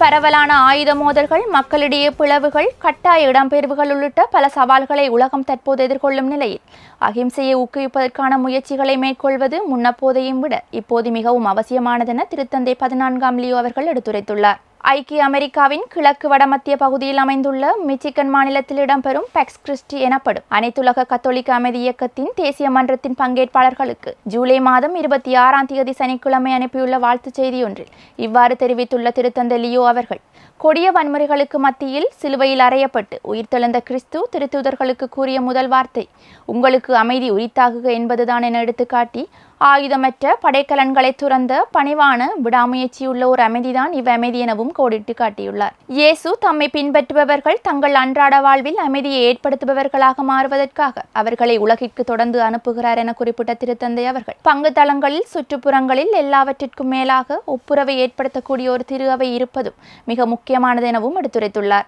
பரவலான ஆயுத மோதல்கள் மக்களிடையே பிளவுகள் கட்டாய இடம்பெயர்வுகள் உள்ளிட்ட பல சவால்களை உலகம் தற்போது எதிர்கொள்ளும் நிலையில் அகிம்சையை ஊக்குவிப்பதற்கான முயற்சிகளை மேற்கொள்வது முன்னப்போதையும் விட இப்போது மிகவும் அவசியமானதென திருத்தந்தை பதினான்காம் லியோ அவர்கள் எடுத்துரைத்துள்ளார். ஐக்கிய அமெரிக்காவின் கிழக்கு வடமத்திய பகுதியில் அமைந்துள்ள மிச்சிகன் மாநிலத்தில் இடம்பெறும் பெக்ஸ் கிறிஸ்டி எனப்படும். அனைத்துலக கத்தோலிக்க அமைதி இயக்கத்தின் தேசிய மன்றத்தின் பங்கேற்பாளர்களுக்கு ஜூலை மாதம் இருபத்தி ஆறாம் தேதி சனிக்கிழமை அனுப்பியுள்ள வாழ்த்துச் செய்தியொன்றில் இவ்வாறு தெரிவித்துள்ள திருத்தந்தை லியோ அவர்கள் கொடிய வன்முறைகளுக்கு மத்தியில் சிலுவையில் அறையப்பட்டு உயிர்த்தெழுந்த கிறிஸ்து திருத்தூதர்களுக்கு கூறிய முதல் வார்த்தை உங்களுக்கு அமைதி உரித்தாகுக என்பதுதான் என எடுத்துக்காட்டி ஆயுதமற்ற படைக்கலன்களை துறந்த பணிவான விடாமுயற்சியுள்ள ஒரு அமைதிதான் இவ்வமைதி எனவும் கோடிட்டு காட்டியுள்ளார். இயேசு தம்மை பின்பற்றுபவர்கள் தங்கள் அன்றாட வாழ்வில் அமைதியை ஏற்படுத்துபவர்களாக மாறுவதற்காக அவர்களை உலகிற்கு தொடர்ந்து அனுப்புகிறார் என குறிப்பிட்ட திருத்தந்தை அவர்கள். பங்கு தளங்களில் சுற்றுப்புறங்களில் எல்லாவற்றிற்கும் மேலாக ஒப்புரவை ஏற்படுத்தக்கூடிய ஒரு திரு அவை இருப்பதும் மிக முக்கியமானது எனவும் எடுத்துரைத்துள்ளார்.